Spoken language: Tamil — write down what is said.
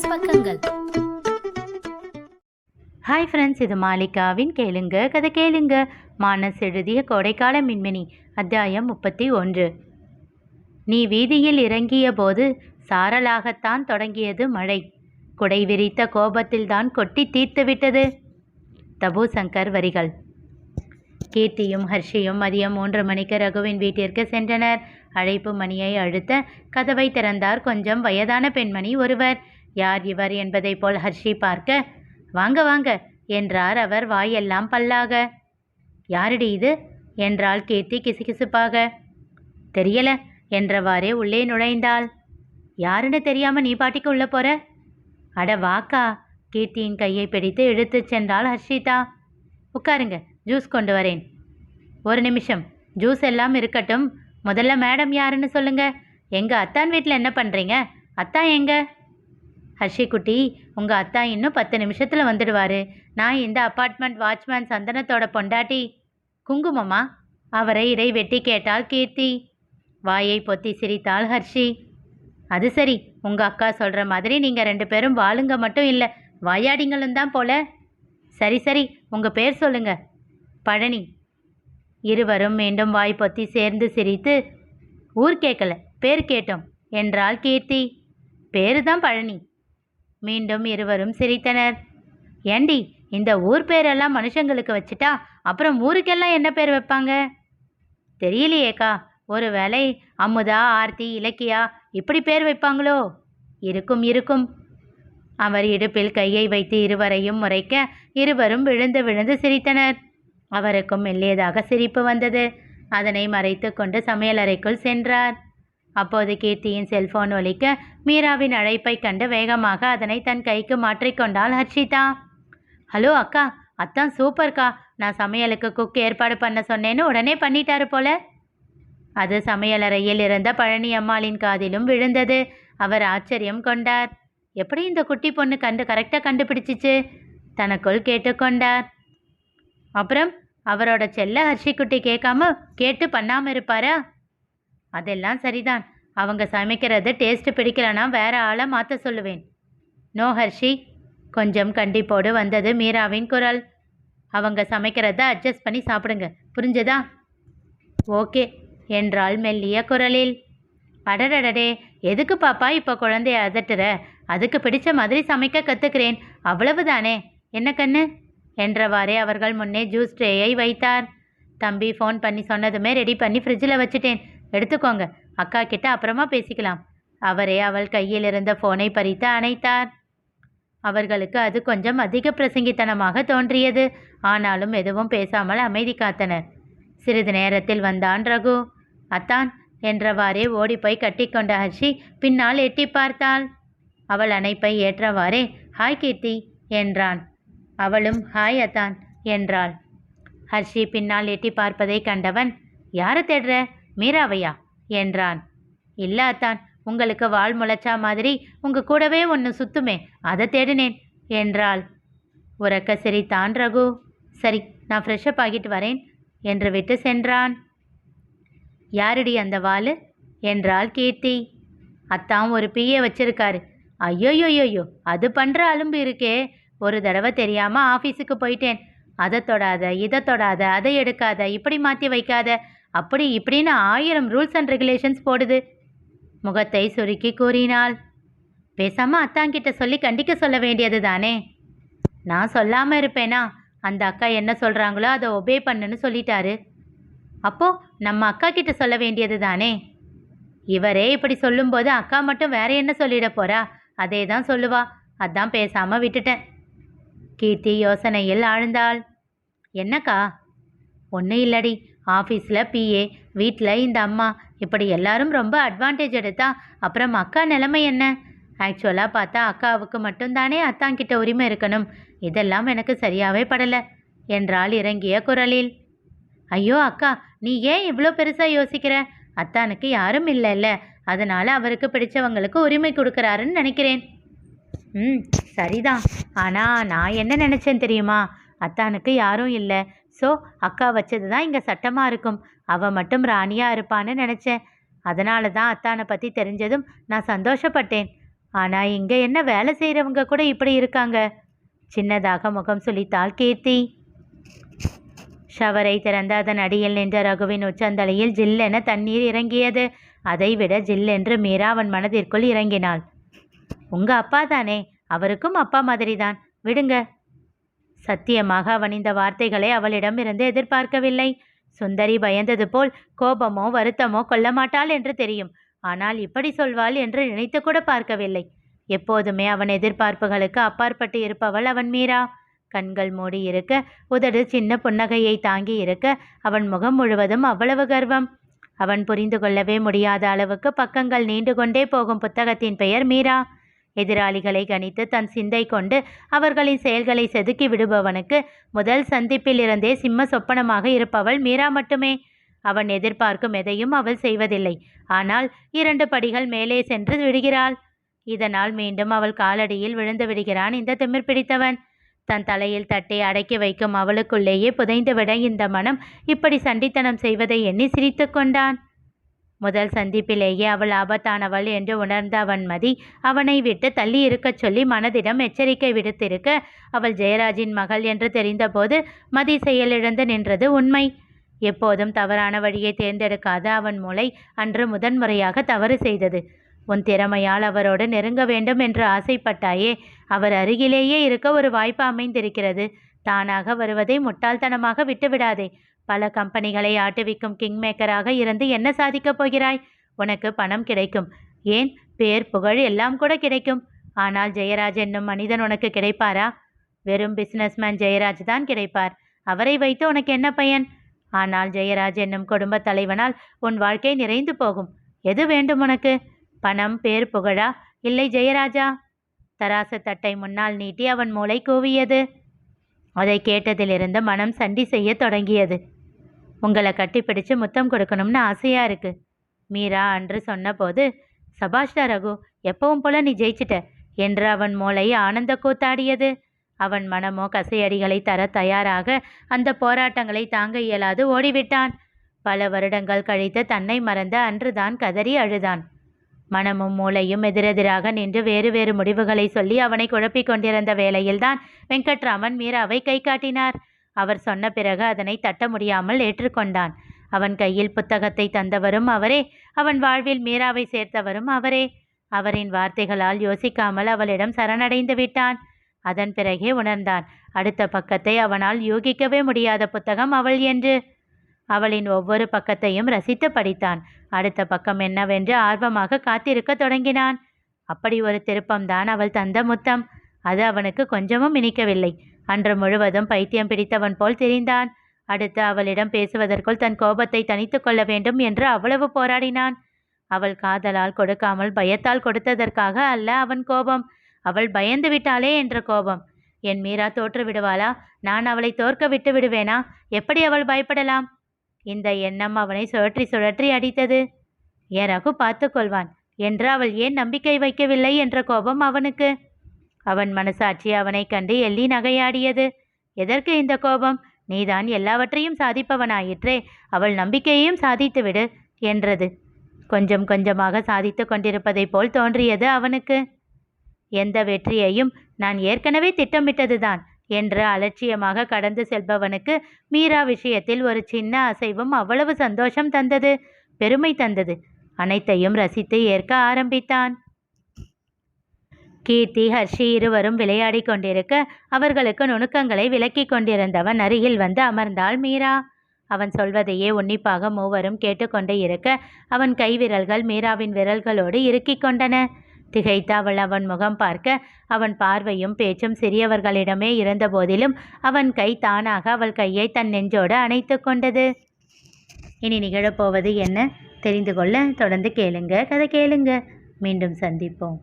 பிசினஸ் பக்கங்கள். ஹாய் ஃப்ரெண்ட்ஸ் இது மாலிகாவின் கேளுங்க கதை கேளுங்க. மானஸ் எழுதிய கோடைக்கால மின்மினி அத்தியாயம் முப்பத்தி ஒன்று. நீ வீதியில் இறங்கிய போது சாரலாகத்தான் தொடங்கியது மழை. குடை விரித்த கோபத்தில்தான் கொட்டி தீர்த்து விட்டது. தபு சங்கர் வரிகள். கீர்த்தியும் ஹர்ஷியும் மதியம் மூன்று மணிக்கு ரகுவின் வீட்டிற்கு சென்றனர். அழைப்பு மணியை அழுத்த கதவை திறந்தார் கொஞ்சம் வயதான பெண்மணி ஒருவர். யார் இவர் என்பதைப் போல் ஹர்ஷி பார்க்க வாங்க வாங்க என்றார் அவர் வாயெல்லாம் பல்லாக. யாரடி இது? என்றாள் கீர்த்தி கிசுகிசுப்பாக. தெரியல என்றவாறே உள்ளே நுழைந்தாள். யாருன்னு தெரியாம நீ பாட்டிக்கு உள்ள போற? அட வாக்கா கீர்த்தியின் கையை பிடித்து இழுத்துச் சென்றாள் ஹர்ஷிதா. உட்காருங்க ஜூஸ் கொண்டு வரேன். ஒரு நிமிஷம் ஜூஸ் எல்லாம் இருக்கட்டும். முதல்ல மேடம் யாருன்னு சொல்லுங்க. எங்க அத்தான் வீட்டில் என்ன பண்றீங்க? அத்தான் எங்க? ஹர்ஷி குட்டி உங்கள் அத்தா இன்னும் பத்து நிமிஷத்தில் வந்துடுவாரு. நான் இந்த அப்பார்ட்மெண்ட் வாட்ச்மேன் சந்தனத்தோட பொண்டாட்டி. குங்குமமா? அவரை இடை வெட்டி கேட்டால் கீர்த்தி. வாயை பொத்தி சிரித்தாள் ஹர்ஷி. அது சரி உங்கள் அக்கா சொல்கிற மாதிரி நீங்கள் ரெண்டு பேரும் வாளுங்க மட்டும் இல்லை வாயாடிங்களும் தான் போல. சரி சரி உங்கள் பேர் சொல்லுங்க. பழனி. இருவரும் மீண்டும் வாய் பொத்தி சேர்ந்து சிரித்து ஊர் கேட்கல பேர் கேட்டோம் என்றாள் கீர்த்தி. பேரு தான் பழனி. மீண்டும் இருவரும் சிரித்தனர். ஏண்டி இந்த ஊர் பேரெல்லாம் மனுஷங்களுக்கு வச்சுட்டா அப்புறம் ஊருக்கெல்லாம் என்ன பேர் வைப்பாங்க? தெரியலையேக்கா. ஒருவேளை அமுதா ஆர்த்தி இலக்கியா இப்படி பேர் வைப்பாங்களோ? இருக்கும் இருக்கும். அவர் இடுப்பில் கையை வைத்து இருவரையும் முறைக்க இருவரும் விழுந்து விழுந்து சிரித்தனர். அவருக்கும் மெல்லியதாக சிரிப்பு வந்தது. அதனை மறைத்து கொண்டு சமையலறைக்குள் சென்றார். அப்போது கீர்த்தியின் செல்போன் ஒலிக்க மீராவின் அழைப்பை கண்டு வேகமாக அதனை தன் கைக்கு மாற்றிக்கொண்டாள் ஹர்ஷிதா. ஹலோ அக்கா அத்தான் சூப்பர்க்கா நான் சமையலுக்கு குக் ஏற்பாடு பண்ண சொன்னேன்னு உடனே பண்ணிட்டாரு போல. அது சமையலறையில் இருந்த பழனி அம்மாளின் காதிலும் விழுந்தது. அவர் ஆச்சரியம் கொண்டார். எப்படி இந்த குட்டி பொண்ணு கண்டு கரெக்டாக கண்டுபிடிச்சிச்சு? தனக்குள் கேட்டுக்கொண்டார். அப்புறம் அவரோட செல்ல ஹர்ஷி குட்டி கேட்காம கேட்டு பண்ணாமல் இருப்பாரா? அதெல்லாம் சரிதான். அவங்க சமைக்கிறது டேஸ்ட்டு பிடிக்கலனா வேற ஆளை மாற்ற சொல்லுவேன். நோ ஹர்ஷி கொஞ்சம் கண்டிப்போடு வந்தது மீராவின் குரல். அவங்க சமைக்கிறத அட்ஜஸ்ட் பண்ணி சாப்பிடுங்க. புரிஞ்சதா? ஓகே என்றாள் மெல்லிய குரலில். அடடடடே எதுக்கு பாப்பா இப்போ குழந்தைய அதட்டுற? அதுக்கு பிடிச்ச மாதிரி சமைக்க கற்றுக்கிறேன் அவ்வளவுதானே? என்ன கண்ணு? என்றவாறே அவர்கள் முன்னே ஜூஸ் ட்ரேயை வைத்தார். தம்பி ஃபோன் பண்ணி சொன்னதுமே ரெடி பண்ணி ஃப்ரிட்ஜில் வச்சுட்டேன். எடுத்துக்கோங்க. அக்கா கிட்ட அப்புறமா பேசிக்கலாம். அவரே அவள் கையில் இருந்த ஃபோனை பறித்து அணைத்தார். அவர்களுக்கு அது கொஞ்சம் அதிக பிரசங்கித்தனமாக தோன்றியது. ஆனாலும் எதுவும் பேசாமல் அமைதி காத்தனர் சிறிது நேரத்தில் வந்தான் ரகு. அத்தான் என்றவாறே ஓடிப்போய் கட்டிக்கொண்ட ஹர்ஷி பின்னால் எட்டி பார்த்தாள். அவள் அணைப்பை ஏற்றவாறே ஹாய் கீர்த்தி என்றான். அவளும் ஹாய் அத்தான் என்றாள். ஹர்ஷி பின்னால் எட்டி பார்ப்பதை கண்டவன் யாரை தேடுற? மீராவையா? என்றான். இல்லாதான் அத்தான் உங்களுக்கு வால் முளைச்சா மாதிரி உங்க கூடவே ஒன்று சுத்துமே அதை தேடினேன் என்றாள். உறக்க சிரித்தான் ரகு. சரி நான் ஃப்ரெஷ்அப் ஆகிட்டு வரேன் என்று விட்டு சென்றான். யாரடி அந்த வாள்? என்றாள் கீர்த்தி. அத்தான் ஒரு பிஏ வச்சிருக்காரு. ஐயோயோயோயோ அது பண்ணுற அலும்பு இருக்கே. ஒரு தடவை தெரியாமல் ஆஃபீஸுக்கு போயிட்டேன். அதை தொடாத இதை தொடாத அதை எடுக்காத இப்படி மாற்றி வைக்காத அப்படி இப்படின்னு ஆயிரம் ரூல்ஸ் அண்ட் ரெகுலேஷன்ஸ் போடுது. முகத்தை சுருக்கி கூறினாள். பேசாமல் அத்தாங்கிட்ட சொல்லி கண்டிக்க சொல்ல வேண்டியது தானே? நான் சொல்லாமல் இருப்பேனா? அந்த அக்கா என்ன சொல்கிறாங்களோ அதை ஒபே பண்ணுன்னு சொல்லிட்டாரு. அப்போ நம்ம அக்கா கிட்ட சொல்ல வேண்டியது தானே? இவரே இப்படி சொல்லும்போது அக்கா மட்டும் வேற என்ன சொல்லிட போறா? அதே தான் சொல்லுவா. அதான் பேசாம விட்டுட்டேன். கீர்த்தி யோசனையில் ஆழ்ந்தாள். என்னக்கா? ஒன்றும் இல்லடி. ஆஃபீஸில் பிஏ வீட்டில் இந்த அம்மா. இப்படி எல்லாரும் ரொம்ப அட்வான்டேஜ் எடுத்தா அப்புறம் அக்கா நிலைமை என்ன? ஆக்சுவலாக பார்த்தா அக்காவுக்கு மட்டும்தானே அத்தாங்கிட்ட உரிமை இருக்கணும். இதெல்லாம் எனக்கு சரியாகவே படலை என்றாள் இறங்கிய குரலில். ஐயோ அக்கா நீ ஏன் இவ்வளோ பெருசாக யோசிக்கிற? அத்தானுக்கு யாரும் இல்லைல்ல அதனால் அவருக்கு பிடிச்சவங்களுக்கு உரிமை கொடுக்குறாருன்னு நினைக்கிறேன். ம் சரிதான். ஆனால் நான் என்ன நினச்சேன் தெரியுமா? அத்தானுக்கு யாரும் இல்லை. ஸோ அக்கா வச்சது தான் இங்கே சட்டமாக இருக்கும். அவள் மட்டும் ராணியாக இருப்பான்னு நினச்சேன். அதனால தான் அத்தானை பற்றி தெரிஞ்சதும் நான் சந்தோஷப்பட்டேன். ஆனால் இங்கே என்ன வேலை செய்கிறவங்க கூட இப்படி இருக்காங்க? சின்னதாக முகம் சுழித்தாள் கீர்த்தி. ஷவரை திறந்து அதன் அடியில் நின்ற ரகுவின் உச்சந்தலையில் ஜில்லென தண்ணீர் இறங்கியது. அதைவிட ஜில்லென்று மீரா அவன் மனதிற்குள் இறங்கினாள். உங்கள் அப்பா தானே? அவருக்கும் அப்பா மாதிரி தான் விடுங்க. சத்தியமாக அவன் இந்த வார்த்தைகளை அவளிடமிருந்து எதிர்பார்க்கவில்லை. சுந்தரி பயந்தது போல் கோபமோ வருத்தமோ கொள்ள மாட்டாள் என்று தெரியும். ஆனால் இப்படி சொல்வாள் என்று நினைத்து கூட பார்க்கவில்லை. எப்போதுமே அவன் எதிர்பார்ப்புகளுக்கு அப்பாற்பட்டு இருப்பவள் அவன் மீரா. கண்கள் மூடி இருக்க உதடு சின்ன புன்னகையை தாங்கி இருக்க அவன் முகம் முழுவதும் அவ்வளவு கர்வம். அவன் புரிந்து கொள்ளவே முடியாத அளவுக்கு பக்கங்கள் நீண்டு கொண்டே போகும் புத்தகத்தின் பெயர் மீரா. எதிராளிகளை கணித்து தன் சிந்தை கொண்டு அவர்களின் செயல்களை செதுக்கி விடுபவனுக்கு முதல் சந்திப்பிலிருந்தே சிம்ம சொப்பனமாக இருப்பவள் மீரா மட்டுமே. அவன் எதிர்பார்க்கும் எதையும் அவள் செய்வதில்லை. ஆனால் இரண்டு படிகள் மேலே சென்று விடுகிறாள். இதனால் மீண்டும் அவள் காலடியில் விழுந்து விடுகிறான் இந்த திமிர் பிடித்தவன். தன் தலையில் தட்டி அடக்கி வைக்கும் அவளுக்குள்ளேயே புதைந்துவிட இந்த மனம் இப்படி சண்டித்தனம் செய்வதை எண்ணி சிரித்து கொண்டான். முதல் சந்திப்பிலேயே அவள் ஆபத்தானவள் என்று உணர்ந்த அவன் மதி அவனை விட்டு தள்ளி இருக்கச் சொல்லி மனதிடம் எச்சரிக்கை விடுத்திருக்க அவள் ஜெயராஜின் மகள் என்று தெரிந்தபோது மதி செயலிழந்து நின்றது உண்மை. எப்போதும் தவறான வழியை தேர்ந்தெடுக்காத அவன் மூளை அன்று முதன்முறையாக தவறு செய்தது. உன் திறமையால் அவரோடு நெருங்க வேண்டும் என்று ஆசைப்பட்டாயே அவர் அருகிலேயே இருக்க ஒரு வாய்ப்பு அமைந்திருக்கிறது. தானாக வருவதை முட்டாள்தனமாக விட்டுவிடாதே. பல கம்பெனிகளை ஆட்டுவிக்கும் கிங் மேக்கராக இருந்து என்ன சாதிக்கப் போகிறாய்? உனக்கு பணம் கிடைக்கும். ஏன்? பேர் புகழ் எல்லாம் கூட கிடைக்கும். ஆனால் ஜெயராஜ் என்னும் மனிதன் உனக்கு கிடைப்பாரா? வெறும் பிசினஸ்மேன் ஜெயராஜ் தான் கிடைப்பார். அவரை வைத்து உனக்கு என்ன பயன்? ஆனால் ஜெயராஜ் என்னும் குடும்பத் தலைவனால் உன் வாழ்க்கை நிறைந்து போகும். எது வேண்டும் உனக்கு? பணம் பேர் புகழா? இல்லை ஜெயராஜா? தராசு தட்டை முன்னால் நீட்டி அவன் மூளை கூவியது. அதை கேட்டதிலிருந்து மனம் சண்டி செய்ய தொடங்கியது. உங்களை கட்டிப்பிடிச்சு முத்தம் கொடுக்கணும்னு ஆசையா இருக்கு. மீரா அன்று சொன்னபோது சபாஷ்டா ரகு எப்பவும் போல நீ ஜெயிச்சிட்ட. என்று அவன் மூளை ஆனந்த கூத்தாடியது. அவன் மனமோ கசையடிகளை தர தயாராக அந்த போராட்டங்களை தாங்க இயலாது ஓடிவிட்டான். பல வருடங்கள் கழித்து தன்னை மறந்த அன்றுதான் கதறி அழுதான். மனமும் மூளையும் எதிரெதிராக நின்று வேறு வேறு முடிவுகளை சொல்லி அவனை குழப்பிக் கொண்டிருந்த வேளையில்தான் வெங்கட்ராமன் மீராவை கை காட்டினார். அவர் சொன்ன பிறகு அதனை தட்ட முடியாமல் ஏற்றுக்கொண்டான். அவன் கையில் புத்தகத்தை தந்தவரும் அவரே. அவன் வாழ்வில் மீராவை சேர்த்தவரும் அவரே. அவரின் வார்த்தைகளால் யோசிக்காமல் அவளிடம் சரணடைந்து விட்டான். அதன் பிறகே உணர்ந்தான். அடுத்த பக்கத்தை அவனால் யூகிக்கவே முடியாத புத்தகம் அவள் என்று. அவளின் ஒவ்வொரு பக்கத்தையும் ரசித்து படித்தான். அடுத்த பக்கம் என்னவென்று ஆர்வமாக காத்திருக்க தொடங்கினான். அப்படி ஒரு திருப்பம்தான் அவள் தந்த முத்தம். அது அவனுக்கு கொஞ்சமும் இனிக்கவில்லை. அன்று முழுவதும் பைத்தியம் பிடித்தவன் போல் தெரிந்தான். அடுத்து அவளிடம் பேசுவதற்குள் தன் கோபத்தை தனித்து கொள்ள வேண்டும் என்று அவ்வளவு போராடினான். அவள் காதலால் கொடுக்காமல் பயத்தால் கொடுத்ததற்காக அல்ல அவன் கோபம். அவள் பயந்து விட்டாளே என்ற கோபம். என் மீரா தோற்று விடுவாளா நான் அவளை தோற்க விட்டு விடுவேனா? எப்படி அவள் பயப்படலாம்? இந்த எண்ணம் அவனை சுழற்றி சுழற்றி அடித்தது. என் ரகு பார்த்து கொள்வான்? என்று அவள் ஏன் நம்பிக்கை வைக்கவில்லை? என்ற கோபம் அவனுக்கு. அவன் மனசாட்சி அவனை கண்டு எள்ளி நகையாடியது. எதற்கு இந்த கோபம்? நீதான் எல்லாவற்றையும் சாதிப்பவனாயிற்றே. அவள் நம்பிக்கையையும் சாதித்துவிடு என்றது. கொஞ்சம் கொஞ்சமாக சாதித்து கொண்டிருப்பதைப் போல் தோன்றியது அவனுக்கு. எந்த வெற்றியையும் நான் ஏற்கனவே திட்டமிட்டதுதான். என்று அலட்சியமாக கடந்து செல்பவனுக்கு மீரா விஷயத்தில் ஒரு சின்ன அசைவும் அவ்வளவு சந்தோஷம் தந்தது பெருமை தந்தது. அனைத்தையும் ரசித்து ஏற்க ஆரம்பித்தான். கீர்த்தி ஹர்ஷி இருவரும் விளையாடிக் கொண்டிருக்க அவர்களுக்கு நுணுக்கங்களை விலக்கி கொண்டிருந்தவன் அருகில் வந்து அமர்ந்தாள் மீரா. அவன் சொல்வதையே உன்னிப்பாக மூவரும் கேட்டுக்கொண்டே இருக்க அவன் கைவிரல்கள் மீராவின் விரல்களோடு இறுக்கிக் கொண்டன. திகைத்து அவள் அவன் முகம் பார்க்க அவன் பார்வையும் பேச்சும் சிறியவர்களிடமே இருந்தபோதிலும் அவன் கை தானாக அவள் கையை தன் நெஞ்சோடு அணைத்து கொண்டது. இனி நிகழப்போவது என்ன? தெரிந்து கொள்ள தொடர்ந்து கேளுங்க. கதை கேளுங்க. மீண்டும் சந்திப்போம்.